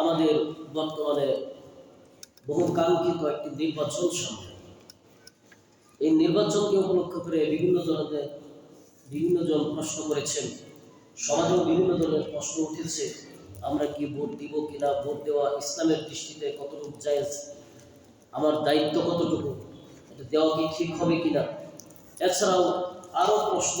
আমাদের বর্তমানে বহু কাঙ্ক্ষিত একটি নির্বাচন সামনে। এই নির্বাচনকে উপলক্ষ করে বিভিন্ন ধরনের বিভিন্ন জন প্রশ্ন করেছেন। সমাজেও বিভিন্ন ধরনের প্রশ্ন উঠেছে, আমরা কি ভোট দিব কিনা ভোট দেওয়া ইসলামের দৃষ্টিতে কতটুকু জায়েজ, আমার দায়িত্ব কতটুকু, এটা দেওয়া কি ঠিক হবে কিনা? এছাড়াও আরও প্রশ্ন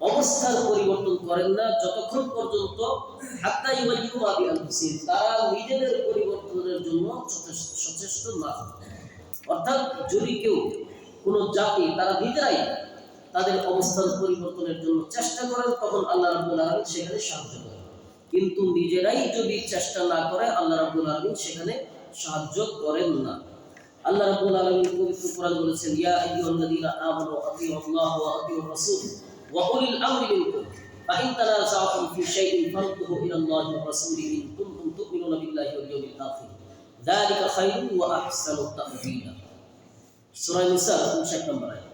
অবস্থার পরিবর্তন করেন না যতক্ষণ পর্যন্ত তারা নিজেদের পরিবর্তনের জন্য সচেষ্ট না। অর্থাৎ যদি কেউ কোন জাতি তারা নিজেরাই তাদের অবস্থান পরিবর্তনের জন্য চেষ্টা করেন, তখন আল্লাহ রাব্বুল আলামিন সেখানে সাহায্য করেন কিন্তু নিজেরাই যদি চেষ্টা না করে, আল্লাহ রাব্বুল আলামিন সেখানে সাহায্য করেন না। আল্লাহ রাব্বুল আলামিন পবিত্র কোরআন বলেছেন, ইয়া ওয়া আতিউর রাসূল। ওয়া উলিল আমরি মিনকুম فإن تنازعتم في شيء فردوه إلى الله والرسول إن كنتم تؤمنون بالله واليوم الآخر ذلك خير وأحسن تأويلا সূরা নিসা 59 নম্বর আয়াত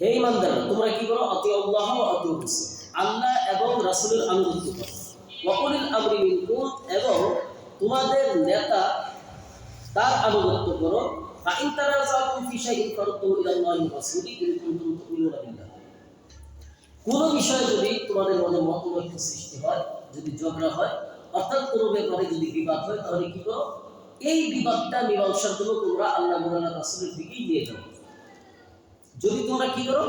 হে ইমানদার তোমরা কি করো অতি আল্লাহ ও অতি রাসূল আল্লাহ এবং রাসূলের আনুগত্য করো ওয়াকুলিল আমরি মিনকুম এবং তোমাদের নেতা তার আনুগত্য করো ফাইন তারাজাকুম ফি শাইইন ফারুদ্দুহু ইলা আল্লাহি ওয়া রাসূলি ইন কুনতুম তুমিনুনা বিল্লাহ কোন বিষয়ে যদি তোমাদের মনে মতৈক্য সৃষ্টি হয়, যদি ঝগড়া হয়, অর্থাৎ কোনো ব্যাপারে যদি বিবাদ হয়, তাহলে কি করো? এই বিবাদটা মীমাংসার জন্য তোমরা আল্লাহ মোহাম্মদ রাসূলের দিকেই নিয়ে যাও যদি তোমরা কি করো?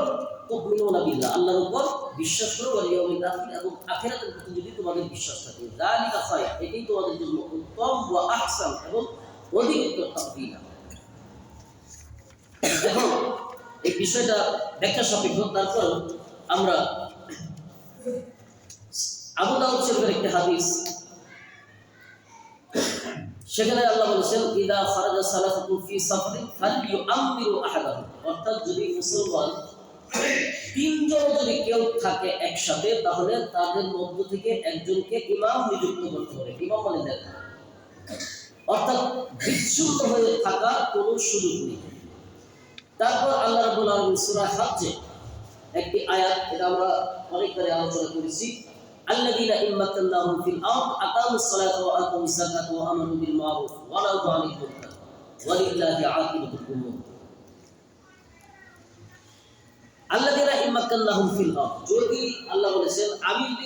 তুমিনুনা বিল্লাহ, আল্লাহর উপর বিশ্বাস করো, ওয়াল আখির, এবং আখিরাতের প্রতি যদি তোমাদের বিশ্বাস থাকে, যালিকা খায়র, এটাই তোমাদের জন্য উত্তম ওয়া আহসান এবং অধিক উত্তম তাকদীরা এখন এই বিষয়টা ব্যাখ্যা সাপেক্ষ। তারপর আমরা আবু দাউদ শরীফের একটি হাদিস। সেখানে আল্লাহ বলেছেন, ইদা খারাজা সালাতুকুম ফি সাফরিন ফালইউআমিরু আহাদাহুম অর্থাৎ যদি মুসলমান তিনজন যদি কেউ থাকে একসাথে, তাহলে তাদের মধ্য থেকে একজনকে ইমাম নিযুক্ত করতে হবে। ইমাম মানে দেখা অর্থাৎ বিচ্ছুন্ন হয়ে থাকার কোনো সুযোগ নেই। তারপর আল্লাহ রাব্বুল আলামিন সূরা হজ্জে একটি আয়াত, এটা আমরা অনেকবারে আলোচনা করেছি। আল্লাহ বলেছেন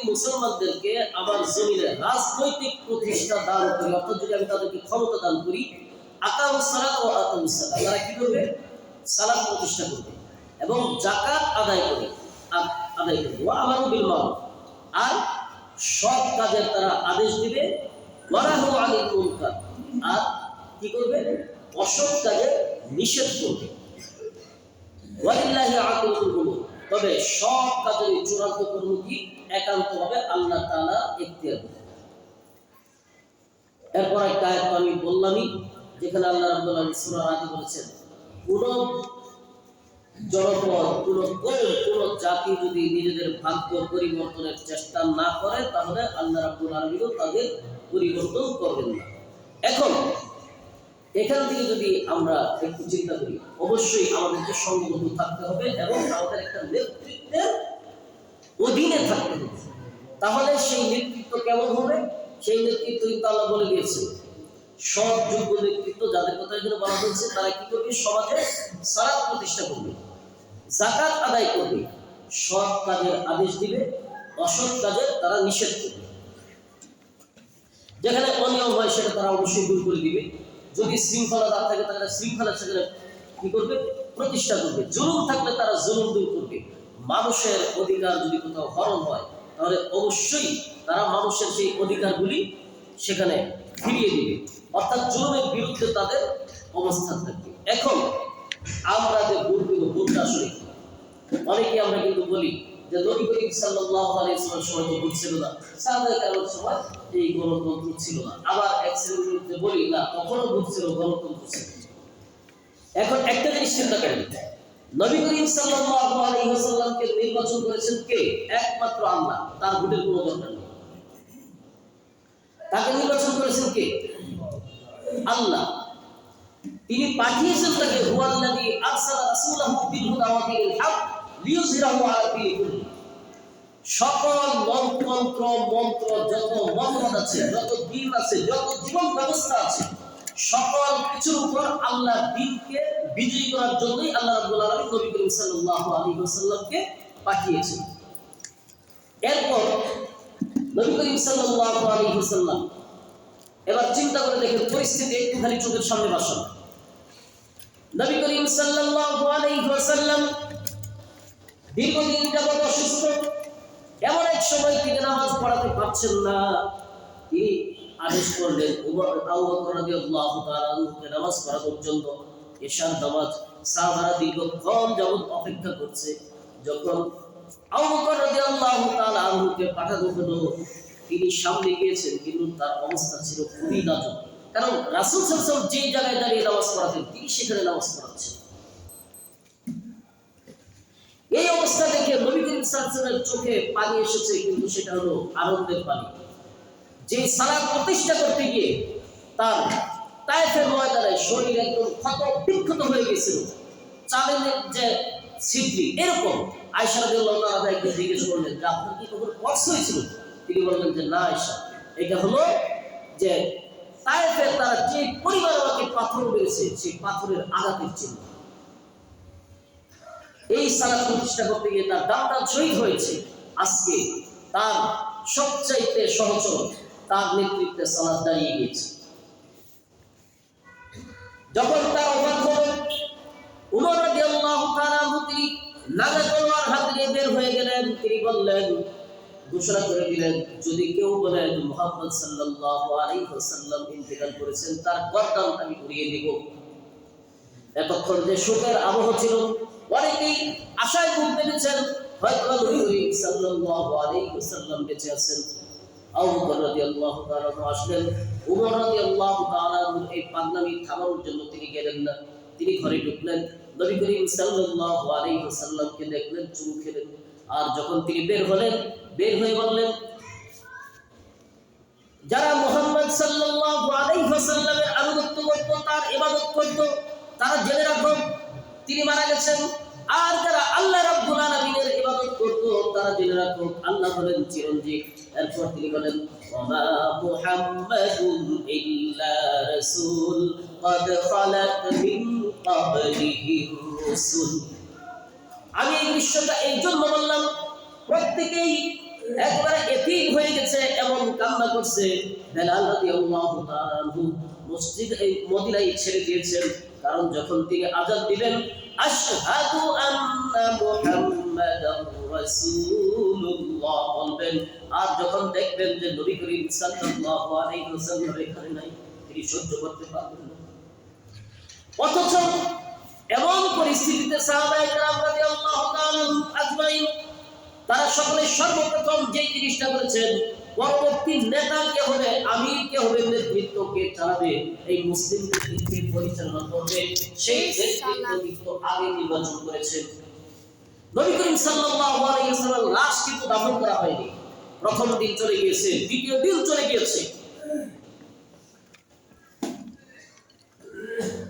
মুসলমানদেরকে আমার জমিনে রাজনৈতিক প্রতিষ্ঠা দান করি, অর্থাৎ যদি আমি তাদেরকে ক্ষমতা দান করি, আকামুস সালাতা আতাউস যাকাতা, তারা কি করবে? সালাত প্রতিষ্ঠা করবে এবং জাকাত আদায় করে আদায় করবে। ও আমারও বিল মারুফ। আর সৎ কাজের তারা আদেশ দিবে ওয়ারাহু আনিল মুনকার। আর কি করবে? অসৎ কাজের নিষেধ করবে। ওয়ালিল্লাহি আকিবাতুল উমুর তবে সব কাজের চূড়ান্ত কর্মটি একান্তভাবে আল্লাহ তাআলা এখতিয়ার করে এরপর একটা আয়াত আমি বললামই, যেখানে আল্লাহ রাব্বুল আলামিন সূরা রাদি বলেছেন তাহলে এখন থেকে যদি আমরা একটু চিন্তা করি, অবশ্যই আমাদেরকে থাকতে হবে এবং একটা অধীনে থাকতে হবে। তাহলে সেই নেতৃত্ব কেমন হবে? সেই নেতৃত্ব কিন্তু আল্লাহ বলে দিয়েছেন। সৎ, যোগ্য নেতৃত্ব যাদের কথা এখানে বলা হয়েছে, তারা কি করবে? সমাজে সালাত প্রতিষ্ঠা করবে। জাকাত আদায় করবে। সৎ কাজের আদেশ দিবে, অসৎ তারা নিষেধ করবে। যেখানে অনিয়ম হয়, সেটা তারা অবশ্যই দূর করে দিবে। যদি শৃঙ্খলা না থাকে শৃঙ্খলা সেখানে কি করবে? প্রতিষ্ঠা করবে। জুলুম থাকলে তারা জুলুম দূর করবে। মানুষের অধিকার যদি কোথাও হরণ হয়, তাহলে অবশ্যই তারা মানুষের সেই অধিকারগুলি সেখানে ফিরিয়ে দিবে। অর্থাৎ জুলুমের বিরুদ্ধে তাদের অবস্থান থাকবে। এখন আমরা যে ভোটটা আসলে কি? অনেকে আমরা কিন্তু বলি এই ছিল না। আবার বলি, না তখনও ভোট ছিল এখন একটা জিনিস নির্বাচন করেছেন কে? একমাত্র আল্লাহ। তার ভোটের কোনো দরকার তাকে নির্বাচন করেছেন কে? আল্লাহ। তিনি পাঠিয়েছেন তাকে হক সকল মন্ত্র মন্ত্র, যত মতবাদ আছে, যত দিন আছে, যত জীবন ব্যবস্থা আছে, সকল কিছুর উপর আল্লাহ দিনকে বিজয়ী করার জন্যই আল্লাহ রাব্বুল আলামিন নবী করিম সাল্লাল্লাহু আলাইহি ওয়াসাল্লামকে পাঠিয়েছেন। এরপর নবী করিম সাল্লাল্লাহু এবার চিন্তা করে দেখেন পরিস্থিতি একটুখানি চোখের সামনে বাসন। নবী করিম সাল্লাল্লাহু দীর্ঘদিন যাবত অসুস্থ। এমন এক সময় তিনি নামাজ পড়াতে পারছেন না। তিনি আদেশ করলেন উমর নামাজ পড়ানোর জন্য এশার নামাজ সাহাবারা দীর্ঘক্ষণ যাবত অপেক্ষা করছে। যখন চোখে পানি এসেছে, কিন্তু সেটা হলো আনন্দের পানি। যে সালাত প্রতিষ্ঠা করতে গিয়ে তার তায়েফের ময়দানে শরীর একদম ক্ষত বিক্ষত হয়ে গেছিল। চালের যে ছিদ্রি, এরকম আয়সা রাদিয়াল্লাহু একদিন জিজ্ঞেস করলেন যে আপনার কি কখনো কষ্ট হয়েছিল? তিনি বললেন যে, না আয়সা, এটা হলো যে তায়েফে তারা যে পরিমাণ আমাকে পাথর মেরেছে, সেই পাথরের আঘাতের চিহ্ন। এই সালাদ প্রতিষ্ঠা করতে গিয়ে তার দামটা শহীদ হয়েছে। আজকে তার সবচাইতে সহচর তার নেতৃত্বে সালাদ দাঁড়িয়ে গিয়েছে। যখন তার অবাক উমর রাদিয়াল্লাহু নাগা তলোয়ার হাতে বের হয়ে গেলেন, তিনি বললেন ঘোষণা করে দিলেন, যদি কেউ বলে মুহাম্মদ সাল্লাল্লাহু আলাইহি ওয়াসাল্লাম ইন্তেকাল করেছেন, তার গর্দান আমি উড়িয়ে দিব। এতক্ষণ যে শোকের আবহ ছিল, অনেকেই আশায় বুক বেঁধেছেন, হয়তো করিম সাল্লাল্লাহু আলাইহি ওয়াসাল্লাম বেঁচে আছেন। আবু বকর রাদিয়াল্লাহু তাআলা আসলেন, উমর রাদিয়াল্লাহু তাআলা এই পাগলামি থামানোর জন্য তিনি গেলেন না। তিনি ঘরে ঢুকলেন নবী করিম সাল্লাল্লাহু আলাইহি ওয়াসাল্লামকে দেখলেন চুমু খেলেন আর যখন তিনি বের হলেন বের হয়ে বললেন যারা মোহাম্মদ সাল্লাল্লাহু আলাইহি ওয়াসাল্লামের আনুগত্য করত তার ইবাদত করত তারা জেনে রাখো তিনি মারা গেছেন আর যারা আল্লাহ রাব্বুল আলামিনের ইবাদত করত তারা জেনে রাখো আল্লাহ হলেন চিরঞ্জীব এরপর তিনি বলেন ওমা মুহাম্মাদুন ইল্লা রাসূল قد خلت من قبله الرسل আমি এই দৃশ্যটা এই জন্য বললাম, প্রত্যেকেই একবারে হয়ে গেছে এমন কান্না করছে। মসজিদ এই ছেড়ে দিয়েছেন, কারণ যখন তিনি আজাদ দিলেন আশহাদু আন্না রাসূলুল্লাহ বলবেন, আর যখন দেখবেন যে নবী করিম সাল্লাল্লাহু আলাইহি ওয়াসাল্লাম এখানে নাই, তিনি সহ্য করতে পারবেন না। অথচ এমন পরিস্থিতিতে তারা সকলে সর্বপ্রথম যে জিনিসটা করেছেন পরবর্তী নেতা কে হবে আমির কে হবে নেতৃত্ব কে চালাবে? এই মুসলিম নেতৃত্বে পরিচালনা করবে সেই নেতৃত্ব আগে নির্বাচন করেছেন। নবী করিম সাল্লাল্লাহু আলাইহি ওয়াসাল্লাম লাশ কিন্তু দাফন করা হয়নি। প্রথম দিন চলে গিয়েছে দ্বিতীয় দিন চলে গিয়েছে।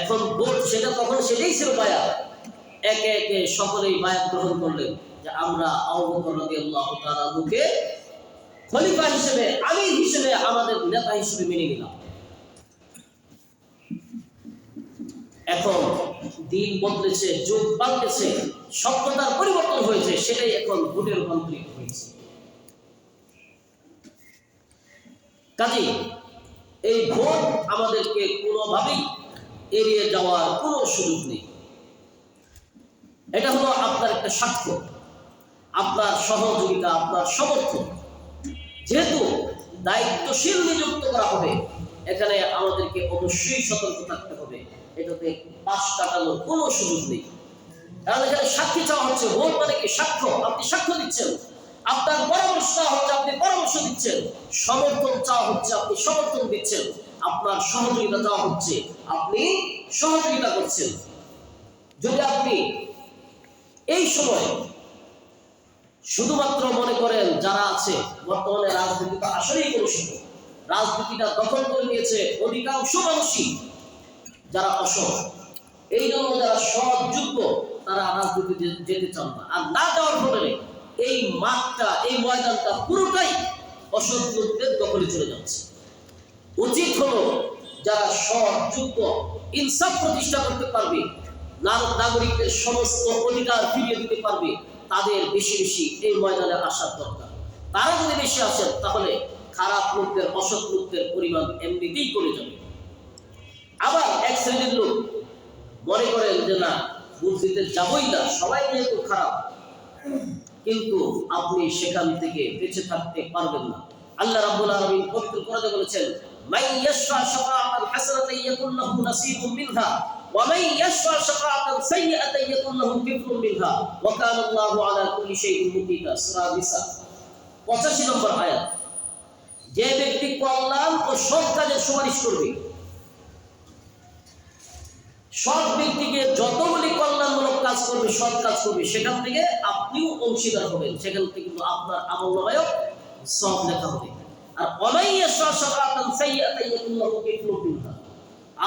এখন বোধ সেটা তখন সেটাই ছিল মায়া। একে একে সকলেই মায়া গ্রহণ করলেন যে আমরা আল্লাহকে খলিফা হিসেবে, আমির হিসেবে, আমাদের নেতা হিসেবে মেনে নিলাম। এখন দিন বদলেছে, যুগ পাল্টেছে সভ্যতার পরিবর্তন হয়েছে, সেটাই এখন ভোটের রূপান্তরিত হয়েছে। কাজে এই ভোট আমাদেরকে কোনোভাবেই এড়িয়ে যাওয়ার কোনো সুযোগ নেই। এটা হলো আপনার একটা সাক্ষ্য, আপনার সহযোগিতা, আপনার সমর্থন। যেহেতু দায়িত্বশীল নিযুক্ত করা হবে, এখানে আমাদেরকে অবশ্যই সতর্ক থাকতে হবে। এটাতে পাশ কাটানোর কোনো সুযোগ নেই। কারণ এখানে সাক্ষী চাওয়া হচ্ছে, ভোট মানে কি? সাক্ষ্য। আপনি সাক্ষ্য দিচ্ছেন। আপনার পরামর্শ চাওয়া হচ্ছে, আপনি পরামর্শ দিচ্ছেন। সমর্থন চাওয়া হচ্ছে, আপনি সমর্থন দিচ্ছেন। আপনার সহযোগিতা চাওয়া হচ্ছে। আপনি সহযোগিতা করছেন। যদি আপনি এই সময় শুধুমাত্র মনে করেন যারা আছে, বর্তমানে রাজনীতি তো আসলেই কলুষিত রাজনীতিটা দখল করে নিয়েছে অধিকাংশ মানুষই যারা অসৎ এই জন্য যারা সৎ যোগ্য তারা রাজনীতিতে যেতে চান না। আর না যাওয়ার ফলে এই মাঠটা, এই ময়দানটা পুরোটাই অসৎ লোকদের দখলে চলে যাচ্ছে। উচিত হলো যারা যোগ্য, ইনসাফ প্রতিষ্ঠা করতে পারবে নাগরিকদের সমস্ত অধিকার ফিরিয়ে দিতে পারবে, তাদের বেশি বেশি এই ময়দানে আসার দরকার। তারা যদি বেশি আসেন, তাহলে খারাপ লোকদের, অসৎ লোকদের পরিমাণ এমনিতেই কমে যাবে। আবার এক শ্রেণির লোক মনে করেন যে, না দিতে যাবই না, সবাই যেহেতু খারাপ, কিন্তু আপনি সেখান থেকে বেঁচে থাকতে পারবেন না। আল্লাহ রাব্বুল আলামিন পবিত্র কোরআনে বলেছেন লাহু নাসিবুম মিনহা ওয়া মান ইয়াশফা শাফাআতান সাইয়্যাতান ইয়াকুন লাহু কিফলুম মিনহা ওয়া কানা আল্লাহু আলা কুল্লি শাইইন মুকিতা। 85 নম্বর আয়াত। যে ব্যক্তি কল্যাণ ও সৎ কাজের সুপারিশ করবে সৎ ব্যক্তিকে যতগুলি কল্যাণমূলক কাজ করবে সৎ কাজ করবে, সেখান থেকে আপনিও অংশীদার হবেন। সেখান থেকে আপনার আমল সব লেখা হবে। আর অনাইয়া সকাতান সাইয়াতা ইয়াকুল্লাহু কিফলু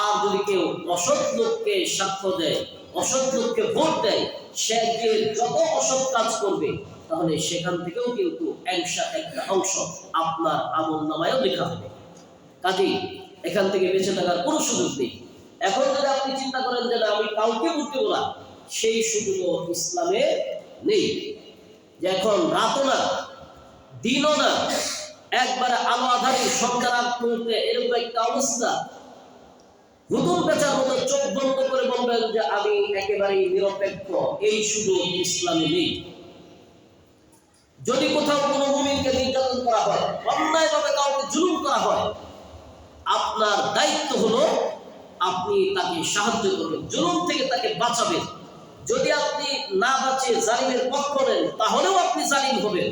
আর যদি কেউ অসৎ লোককে সাক্ষ্য দেয়, অসৎ লোককে ভোট দেয়, সে যে যত অসৎ কাজ করবে, তাহলে সেখান থেকেও কিন্তু অংশ একটা অংশ আপনার আমল নামায়ও লেখা হবে। কাজেই এখান থেকে বেঁচে থাকার কোনো সুযোগ নেই। এখন যদি আপনি চিন্তা করেন যে আমি কাউকে ভোট দেবো না, সেই সুযোগও ইসলামে নেই। যে এখন রাতও না, দিনও না একবারে আলো আধারি সন্ধ্যার এরকম একটা অবস্থা। হুতুম মতো চোখ বন্ধ করে বলবেন যে, আমি একেবারেই নিরপেক্ষ, এই সুযোগ ইসলামে নেই। যদি কোথাও কোনো মুমিনকে নির্যাতন করা হয়, অন্যায়ভাবে কাউকে জুলুম করা হয়, আপনার দায়িত্ব হলো আপনি তাকে সাহায্য করবেন, জুলুম থেকে তাকে বাঁচাবেন। যদি আপনি না বাঁচে জালিমের পক্ষ নেন, তাহলেও আপনি জালিম হবেন।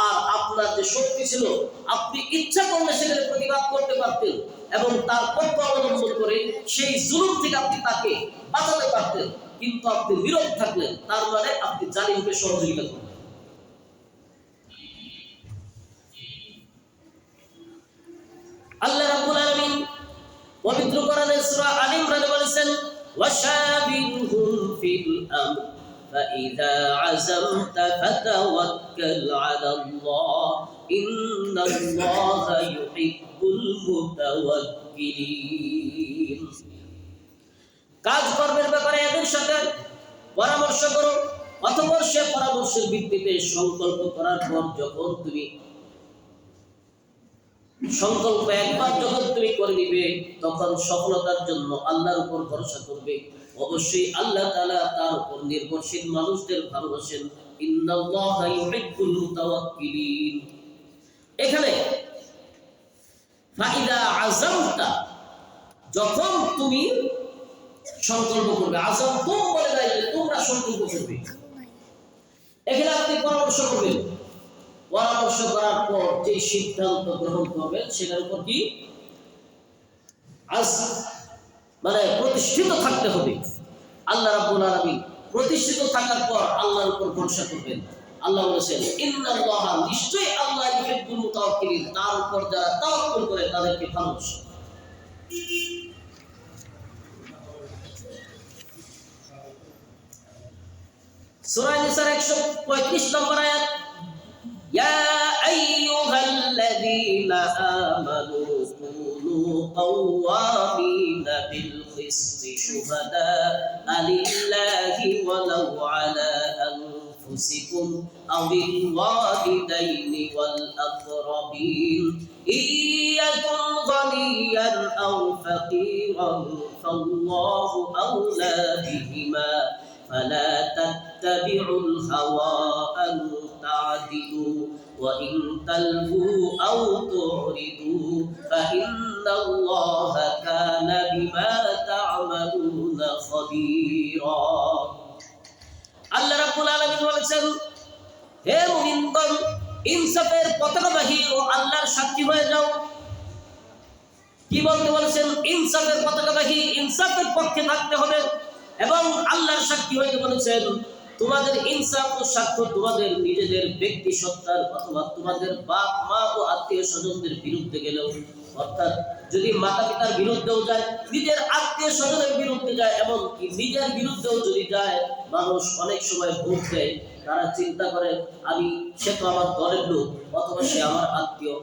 আর আপনার যে শক্তি ছিল, আপনি ইচ্ছা করলে সেখানে প্রতিবাদ করতে পারতেন এবং তার পক্ষ অবলম্বন করে সেই জুলুম থেকে আপনি তাকে বাঁচাতে পারতেন। কিন্তু আপনি নীরব থাকলেন, তার মানে আপনি জালিমকে সহযোগিতা করলেন। আল্লাহ রাব্বুল আলামিন পবিত্র কোরআনে সূরা আল ইমরানে বলেছেন ওয়াশাবিরহুম ফিল আমর। فإذا عزمت فتوكل على الله إن الله يحب المتوكلين কাজ কর্মের ব্যাপারে এদের সাথে পরামর্শ করো অথবা সে পরামর্শের ভিত্তিতে সংকল্প করার পর যখন তুমি সংকল্প একবার যখন তুমি করে নিবে তখন সফলতার জন্য আল্লাহর উপর ভরসা করবে অবশ্যই আল্লাহ তাআলা তার উপর নির্ভরশীল মানুষদের ভালোবাসেন। এখানে যখন তুমি সংকল্প করবে আজম তুম বলে তোমরা সংকল্প করবে। এখানে আপনি পরামর্শ করবেন। পরামর্শ করার পর যে সিদ্ধান্ত গ্রহণ করবেন, সেটার উপর কি? আজ মানে প্রতিষ্ঠিত থাকতে হবে। আল্লাহ রাব্বুল আলামিন প্রতিষ্ঠিত থাকার পর আল্লাহর উপর ভরসা করবেন। আল্লাহ বলেছেন নিশ্চয়ই আল্লাহ ইউহিব্বুল মুতাওয়াক্কিলিন। তার উপর যারা তাওয়াক্কুল করে তাদেরকে ভালোবাসে। সূরা নিসার 135 নম্বর قوامين بالقسط شهداء. لله ولو على أنفسكم أو الوالدين والأقربين. إن يكن غنيا أو فقيرا فالله أولى بهما. فلا تتبعوا الهوى أن تعدلوا. وإن تلهوا أو تعرضوا فإن হে মুমিনগণ, ইনসাফের পতাকাবাহী ও আল্লাহর সাক্ষী হয়ে যাও। কি বলতে বলেছেন? ইনসাফের পতাকাবাহী, ইনসাফের পক্ষে থাকতে হবে এবং আল্লাহর সাক্ষী হইতে বলেছেন, তোমাদের ইনসাফ ও সাক্ষ্য তোমাদের নিজেদের ব্যক্তি সত্তার অথবা তোমাদের বাপ মা ও আত্মীয় স্বজনদের বিরুদ্ধে গেলেও অর্থাৎ যদি মাতা পিতার বিরুদ্ধেও যায়, নিজের আত্মীয় স্বজনের বিরুদ্ধে যায় এবং কি নিজের বিরুদ্ধেও যদি যায়, মানুষ অনেক সময় ভোট তারা চিন্তা করে, আমি, সে তো আমার দলের লোক, অথবা সে আমার আত্মীয়।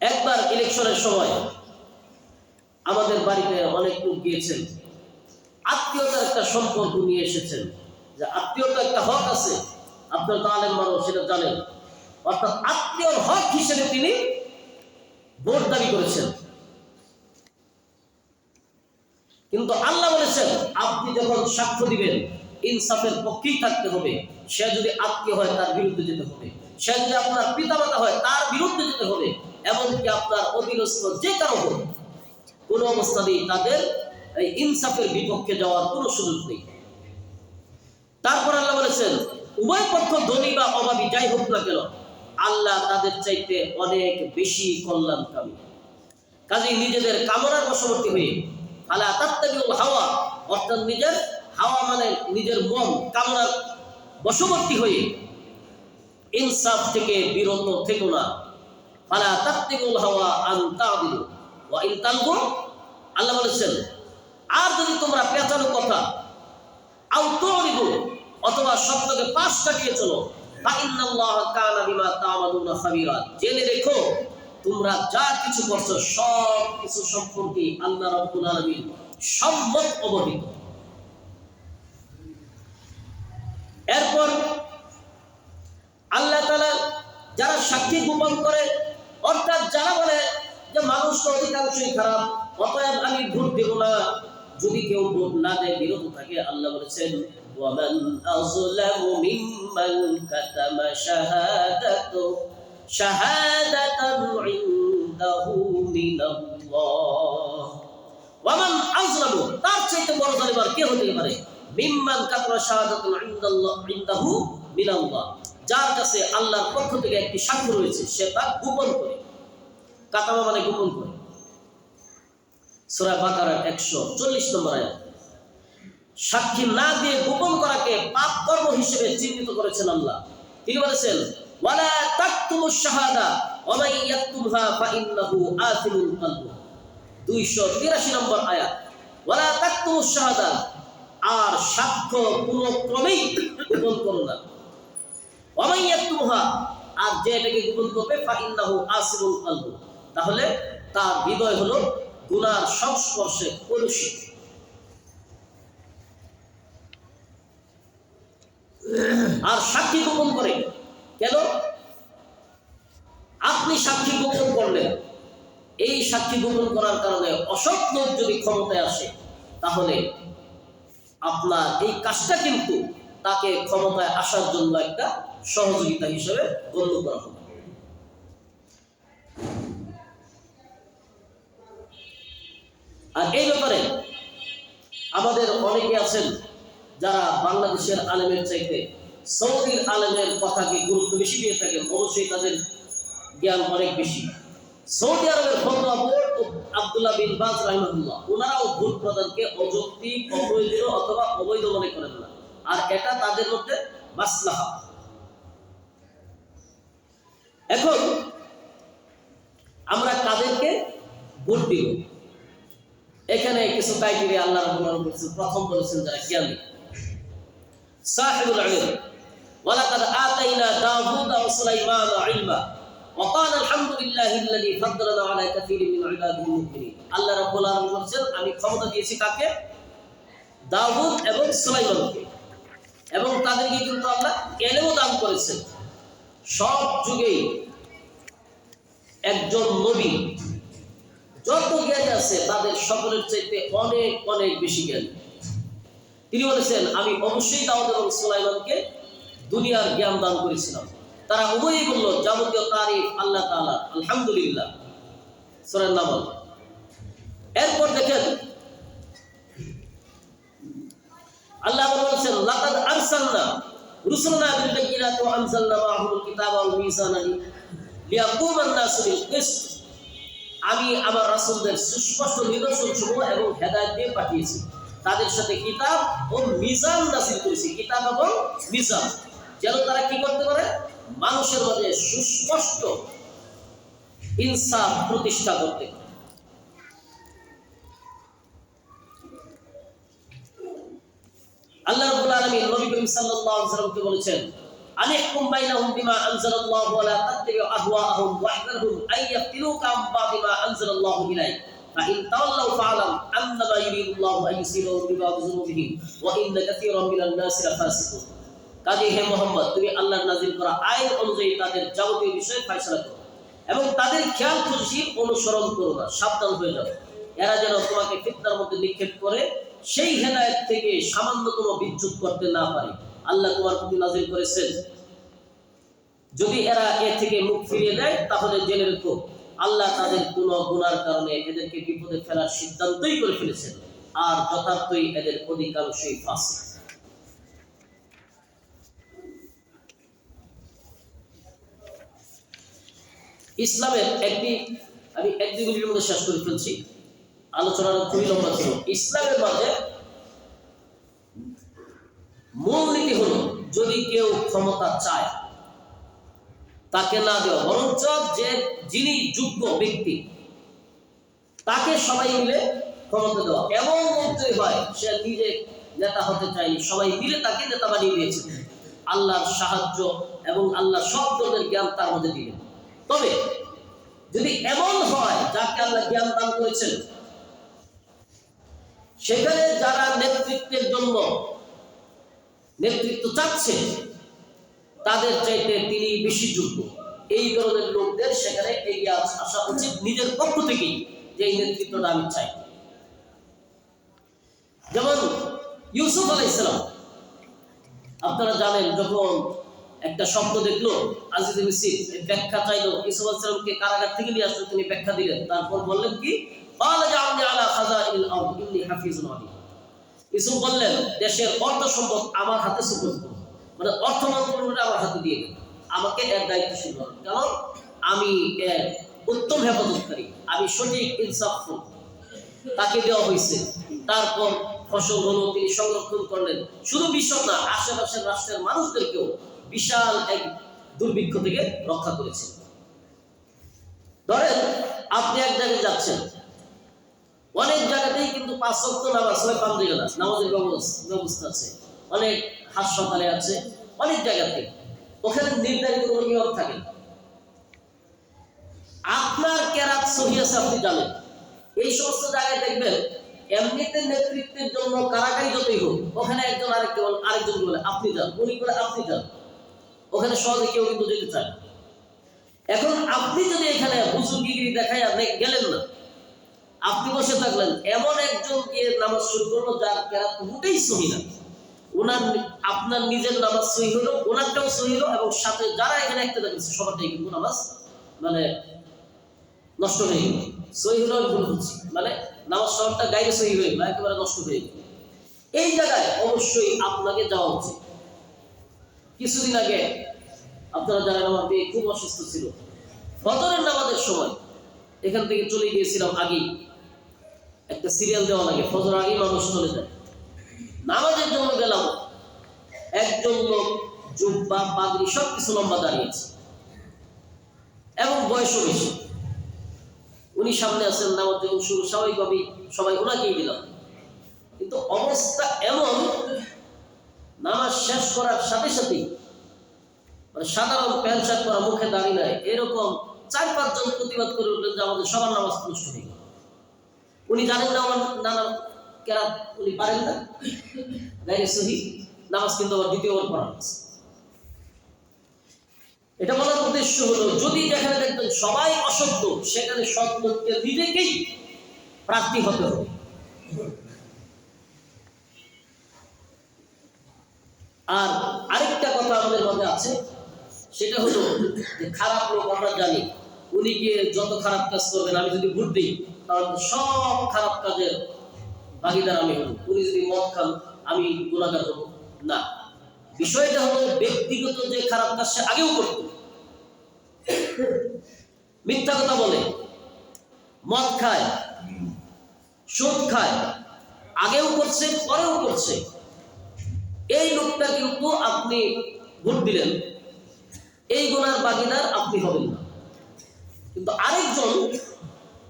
একবার ইলেকশনের সময় আমাদের বাড়িতে অনেক লোক গিয়েছেন। আত্মীয়তার একটা সম্পর্ক নিয়ে এসেছেন। যে আত্মীয়তা একটা হক আছে। আপনার তো মানুষ, সেটা জানেন। অর্থাৎ আত্মীয়র হক হিসেবে তিনি ভোট দাবি করেছেন। কিন্তু আল্লাহ বলেছেন, আপনি যখন সাক্ষ্য দিবেন, ইনসাফের পক্ষেই থাকতে হবে। সে যদি আত্মীয় হয়, তার বিরুদ্ধে যেতে হবে। সে যদি আপনার পিতামাতা হয়, তার বিরুদ্ধে যেতে হবে। এমনকি আপনার অধীনস্থ যে কারও হোক, কোনো অবস্থাতেই তাদের এই ইনসাফের বিপক্ষে যাওয়ার কোনো সুযোগ নেই। তারপর আল্লাহ বলেছেন, উভয় পক্ষ ধনী বা অভাবী যাই হোক না কেন আল্লাহ তাদের চাইতে অনেক বেশি কল্যাণকামী। কাজেই নিজেদের কামনার বশবর্তী হয়ে আল্লাহ তাত্তাবিউল হাওয়া, অর্থাৎ নিজের হাওয়া মানে নিজের মন কামনার বশবর্তী হয়ে ইনসাফ থেকে বিরত থেকো না। ফালা তাত্তিকুল হাওয়া আন তাদিলু ওয়া ইন তালবু আল্লাহ বলেছেন, আর যদি তোমরা পেঁচানো কথা, আও তুরিদু অথবা শব্দকে পাশ কাটিয়ে চলো জেনে রেখো, তোমরা যা কিছু করছ, সব কিছু সম্পর্কে আল্লাহ সম্যক অবহিত। এরপর আল্লাহ তাআলা যারা সাক্ষী গোপন করে, অর্থাৎ যারা বলে যে মানুষ তো অধিকাংশই খারাপ, অতএব আমি ভোট দেব না। যদি কেউ ভোট না দেয়, বিরত থাকে, আল্লাহ বলেছেন ومن أظلم ممن كتم شهادة شهادة عنده من الله ওয়ামান আযলামু তার চাইতে বড় জালিম আর কে হতে পারে মিম্মান কাতরা শাহাদাতুন ইনদাল্লাহ ইনদাহু মিনাল্লাহ যার কাছে আল্লাহর পক্ষ থেকে একটি সাক্ষ্য রয়েছে সে তা গোপন করে কাতামা মানে গোপন করে সূরা বাকারার 140 নম্বর আয়াত সাক্ষী না দিয়ে গোপন করাকে পাপ কর্ম হিসেবে চিহ্নিত করেছেন আল্লাহ। তিনি বলেছেন? শাহাদা ওয়া ইয়াকতুমহা ফাইন্নাহু আথিমুল কলবু। 283 নম্বর আর সাক্ষ্য গোপন না। আর যে এটাকে তাহলে তার হৃদয় হলো গুনার সংস্পর্শে কলুষিত আর সাক্ষী গোপন করে। কেন? আপনি সাক্ষী গোপন করলেন। এই সাক্ষী গোপন করার কারণে অসৎ লোক যদি ক্ষমতায় আসে, তাহলে আপনার এই কাজটা কিন্তু তাকে ক্ষমতায় আসার জন্য একটা সহযোগিতা হিসেবে গণ্য করা হবে। আর এই ব্যাপারে আমাদের অনেকে আছেন যারা বাংলাদেশের আলেমের চাইতে সৌদির আলেমের কথাকে গুরুত্ব বেশি দিয়ে থাকেন অবশ্যই তাদের জ্ঞান অনেক বেশি। সৌদি আরবের ও বিন বাজ রাহিমাহুল্লাহ, ওনারাও ভোট প্রদানকে অযৌক্তিক, অপ্রয়োজনীয় অথবা অবৈধ মনে করেন না। আর এটা তাদের মধ্যে মাসলাহা। এখন আমরা কাদেরকে ভোট দিব? এখানে কিছু ক্রাইটেরিয়া আল্লাহ আলামিন বলেছেন, প্রথম বলেছেন যারা জ্ঞানী। সাহিবুল ইলম ওয়ালাকাদ আতাইনা দাউদ ওয়া সুলাইমান ইলমা وقال الحمد لله الذي فضلنا على كثير من عباده المؤمنين আল্লাহ রাব্বুল আলামিন বলেছেন আমি ক্ষমতা দিয়েছি কাকে দাউদ এবং সুলাইমানকে এবং তাদেরকে কিন্তু আল্লাহ এলেও দান করেছেন সব যুগেই একজন নবী যত জ্ঞানী আছে তাদের সকলের চাইতে অনেক অনেক বেশি জ্ঞানী তিনি বলেছেন, আমি অবশ্যই দাউদ এবং সুলাইমানকে দুনিয়ার জ্ঞান দান করেছিলাম। তারা উভয়ই বলল, যাবতীয় তারিফ আল্লাহ তাআলা, আলহামদুলিল্লাহ। সূরা নামল। এরপর দেখেন, আল্লাহ লাকাদ আরসালনা রুসুলনা বিল বিল কিসত আমি আমার রাসূলদের সুস্পষ্ট নিদর্শন সমূহ এবং হেদায়েত দিয়ে পাঠিয়েছি। তাদের সাথে কিতাব ও মিজান নাসিল করেছি। কিতাব এবং মিজান। যেন তারা কি করতে পারে? মানুষের মধ্যে সুস্পষ্ট ইনসাফ প্রতিষ্ঠা করতে আল্লাহ রাব্বুল আলামিন নবী করিম সাল্লাল্লাহু আলাইহি ওয়াসাল্লামকে বলেছেন, আনিহকুম বাইনাহুম বিমা আনজালাল্লাহু ওয়া লা ওয়াহদারহুম আনজালাল্লাহু فإن تولوا فاعلم أنما يريد الله أن يصيبهم ببعض ذنوبهم وإن كثيرا من الناس لفاسقون কাজে হে মোহাম্মদ তুমি আল্লাহর নাজিল করা আইন অনুযায়ী তাদের যাবতীয় বিষয়ে ফয়সালা করো এবং তাদের খেয়াল খুশি অনুসরণ করো না সাবধান হয়ে যাও এরা যেন তোমাকে ফিতনার মধ্যে নিক্ষেপ করে সেই হেদায়েত থেকে সামান্যতম বিচ্যুত করতে না পারে আল্লাহ তোমার প্রতি নাজিল করেছেন যদি এরা এ থেকে মুখ ফিরিয়ে দেয় তাহলে জেনে রেখো আল্লাহ তাদের কোন গুনার কারণে এদেরকে বিপদে ফেলার সিদ্ধান্তই করে ফেলেছেন। আর যথার্থই এদের অধিকাংশই ফাঁসে ইসলামের একটি আমি এক দুই মিনিটের মধ্যে শেষ করে ফেলছি। আলোচনাটা খুবই লম্বা ছিল। ইসলামের মাঝে মূল নীতি হলো, যদি কেউ ক্ষমতা চায় তাকে না দেওয়া, বরঞ্চ যে যিনি যোগ্য ব্যক্তি, তাকে সবাই মিলে ক্ষমতা দেওয়া। এমন মন্ত্রী হয়, সে নিজে নেতা হতে চায়নি সবাই মিলে তাকে নেতা বানিয়ে দিয়েছে। আল্লাহর সাহায্য এবং আল্লাহ সব ধরনের জ্ঞান তার মধ্যে দিলেন তবে যদি এমন হয়, যাকে আল্লাহ জ্ঞান দান করেছেন, সেখানে যারা নেতৃত্বের জন্য নেতৃত্ব চাচ্ছে তাদের চাইতে তিনি বেশি যোগ্য। এই ধরনের লোকদের সেখানে এগিয়ে আসা উচিত নিজের পক্ষ থেকেই যে এই নেতৃত্বটা আমি চাই। যেমন ইউসুফ আলাই ইসলাম আপনারা জানেন যখন একটা শব্দ দেখল, আজিজ মিসি ব্যাখ্যা চাইলো ইসুফ আলাইসালামকে কারাগার থেকে নিয়ে আসলো, তিনি ব্যাখ্যা দিলেন। তারপর বললেন কি? ইসুফ বললেন, দেশের অর্থ সম্পদ আমার হাতে সুপোর্ট মানে অর্থ মন্ত্রণালয় আমার হাতে দিয়ে দেন। আমাকে এর দায়িত্বশীল করেন কারণ আমি এর উত্তম হেফাজতকারী, আমি সঠিক ইনসাফ তাকে দেওয়া হয়েছে। তারপর ফসল হলো, তিনি সংরক্ষণ করলেন। শুধু বিশ্ব না, আশেপাশের রাষ্ট্রের মানুষদেরকেও বিশাল এক দুর্ভিক্ষ থেকে রক্ষা করেছেন ধরেন, আপনি এক জায়গায় যাচ্ছেন। অনেক জায়গাতেই কিন্তু পাঁচ সপ্ত নামাজ হয় দিকে না নামাজের ব্যবস- ব্যবস্থা আছে। অনেক হাসপাতালে আছে, অনেক জায়গাতে। ওখানে নির্ধারিত কোনো নিয়ম থাকে আপনার কেরাত সহি আছে, আপনি জানেন। এই সমস্ত জায়গায় দেখবেন, এমনিতে নেতৃত্বের জন্য কারাগারি যতই হোক, ওখানে একজন আরেকজন বলে- আরেকজন বলে, আপনি যান, উনি বলে, আপনি যান। ওখানে সহজে কেউ কিন্তু যেতে চায় এখন আপনি যদি এখানে বুজুর্গিগিরি দেখায় আপনি গেলেন না, আপনি বসে থাকলেন, এমন একজন কে নামাজ শুরু করল যার কেরাত মোটেই সহি না। ওনার আপনার নিজের নামাজ সহি হলো, ওনারটাও সহি হলো, এবং সাথে যারা এখানে একটা দেখেছে সবারটাই কিন্তু নামাজ মানে নষ্ট হয়ে গেল। সহি হলো ভুল বলছি মানে নামাজ সবটা গাইরে সহি হয়ে গেল, একেবারে নষ্ট হয়ে গেল। এই জায়গায় অবশ্যই আপনাকে যাওয়া উচিত। কিছুদিন আগে আপনারা জানেন আমার মেয়ে খুব অসুস্থ ছিল, ফজরের নামাজের সময় এখান থেকে চলে গিয়েছিলাম আগেই। একটা সিরিয়াল দেওয়া লাগে, ফজর আগেই মানুষ চলে যায়। নামাজের জন্য গেলাম। একজন লোক, জুব্বা, পাগড়ি সব কিছু লম্বা দাঁড়িয়েছে। এবং বয়সও বেশি। উনি সামনে আছেন, নামাজ যখন শুরু স্বাভাবিকভাবেই সবাই ওনাকেই দিলাম। কিন্তু অবস্থা এমন, নামাজ শেষ করার সাথে সাথেই মানে সাধারণ প্যান্ট শার্ট করা মুখে দাঁড়িয়ে নেয় এরকম চার পাঁচজন প্রতিবাদ করে উঠলেন যে আমাদের সবার নামাজ নষ্ট হয়ে গেল। উনি জানেন না আমার নানা কেরা উনি পারেন না। গাইরে সহি, নামাজ কিন্তু আবার দ্বিতীয়বার পড়ানো আছে এটা বলার উদ্দেশ্য হলো, যদি সবাই অসত্য, সেখানে লোককে নিজেকেই প্রার্থী হতে হবে। আর আরেকটা কথা আমাদের মধ্যে আছে, সেটা হলো যে খারাপ লোক আমরা জানি, উনি গিয়ে যত খারাপ কাজ করবেন, আমি যদি ভোট দিই, তাহলে সব খারাপ কাজের আমি মদ আমি না। বিষয়টা হলো ব্যক্তিগত যে খারাপ কাজ সে আগেও মিথ্যা কথা বলে। মদ খায়। খায়। আগেও করছে, পরেও করছে। এই লোকটা কিন্তু আপনি ভোট দিলেন। এই গুণার বাগিদার আপনি হবেন না। কিন্তু আরেকজন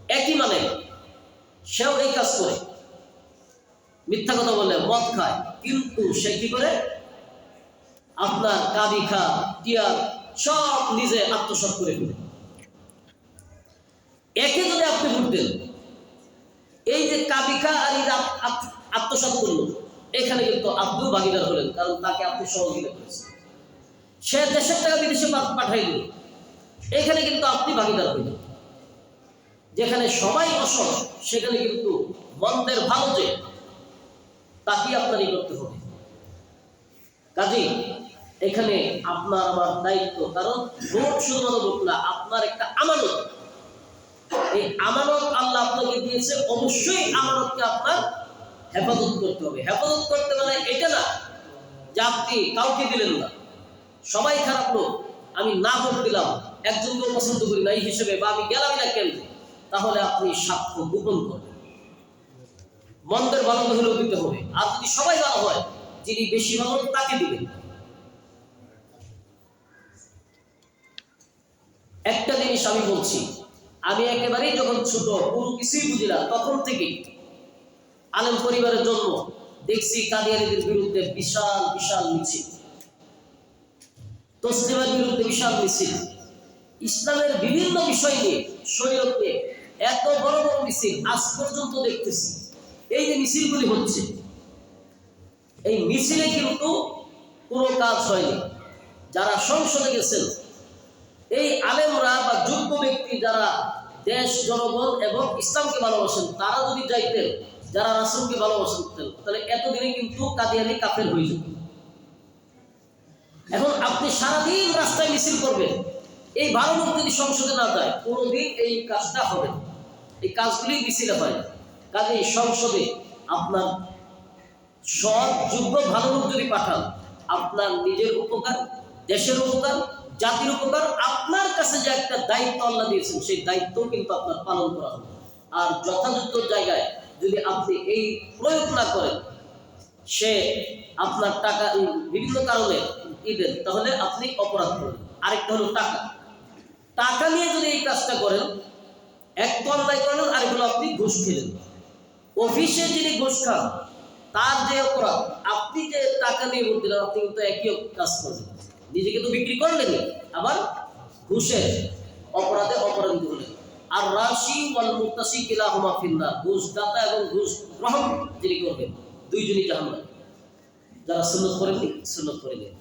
একই মানে সেও এই কাজ করে। মিথ্যা কথা বলে মদ খায়। কিন্তু সে কি করে? আপনার কাবি খা, টিয়ার সব নিজে আত্মসাৎ করে ফেলে। একে যদি আপনি ভোট এই যে কাবিকা আর আপ- করল, এখানে কিন্তু আপনিও ভাগিদার হলেন, কারণ তাকে আপনি সহযোগিতা করেছেন। সে দেশের টাকা বিদেশে পাঠাই দিল। এখানে কিন্তু আপনি ভাগিদার হইলেন যেখানে সবাই অসৎ, সেখানে কিন্তু মন্দের ভালো যে তাকে আপনারই করতে হবে। কাজী এখানে আপনার আমার দায়িত্ব, কারণ ভোট শুধুমাত্র ভোট না, আপনার একটা আমানত। এই আমানত আল্লাহ আপনাকে দিয়েছে, অবশ্যই আমানতকে আপনার হেফাজত করতে হবে। হেফাজত করতে মানে এটা না যে আপনি কাউকে দিলেন না। সবাই খারাপ লোক, আমি না ভোট দিলাম, একজনকেও পছন্দ করি না, এই হিসেবে বা আমি গেলাম না কেন? তাহলে আপনি সাক্ষ্য গোপন করবেন। মন্দের ভালো হলেও দিতে হবে। আর যদি সবাই ভালো হয়, যিনি বেশি ভালো, তাকে দিবেন। একটা জিনিস আমি বলছি, আমি একেবারেই যখন ছোট, কোনো কিছুই বুঝি না, তখন থেকেই আলেম পরিবারের জন্য দেখছি কাদিয়ানিদের বিরুদ্ধে বিশাল বিশাল মিছিল। তসলিমের বিরুদ্ধে বিশাল মিছিল। ইসলামের বিভিন্ন বিষয় নিয়ে শরীয়ত এত বড় বড় মিছিল আজ পর্যন্ত দেখতেছি। এই যে মিছিলগুলি হচ্ছে, এই মিছিলে কিন্তু কোনো কাজ হয়নি। যারা সংসদে গেছেন, এই আলেমরা বা যোগ্য ব্যক্তি যারা দেশ, জনগণ এবং ইসলামকে ভালোবাসেন, তারা যদি যাইতেন, যারা রাসুলকে ভালোবাসেন, তাহলে এতদিনে কিন্তু কাদিয়ানি কাফের হয়ে যেত। এখন আপনি সারাদিন রাস্তায় মিছিল করবেন, এই ভালো যদি সংসদে না যায়, কোনোদিন এই কাজটা হবে এই কাজগুলি মিছিলে হয় না কাজে সংসদে আপনার সৎ, যোগ্য, ভালো লোক যদি পাঠান, আপনার নিজের উপকার, দেশের উপকার, জাতির উপকার, আপনার কাছে যে একটা দায়িত্ব আল্লাহ দিয়েছেন, সেই দায়িত্ব কিন্তু আপনার পালন করা হবে। আর যথাযথ জায়গায় যদি আপনি এই প্রয়োগ না করেন, সে আপনার টাকা বিভিন্ন কারণে ই তাহলে আপনি অপরাধ করবেন। আরেকটা হলো টাকা। টাকা নিয়ে যদি এই কাজটা করেন, এক তো করলেন আরেক হলো আপনি ঘুষ খেলেন। অফিসে যিনি ঘুষ খান, তার যে অপরাধ, আপনি যে টাকা নিয়ে ভোট দিলেন, আপনি কিন্তু একই কাজ করলেন। নিজেকে তো বিক্রি করলেন আবার ঘুষের অপরাধে অপরাধী হলেন। আর রাশি ওয়াল মুক্তাসি কিলা হুমা ফিন্নার ঘুষ দাতা এবং ঘুষ গ্রহণ যিনি করবেন, দুইজনই জাহান্নামে। যারা সুন্নত করেননি, সুন্নত করে নেন।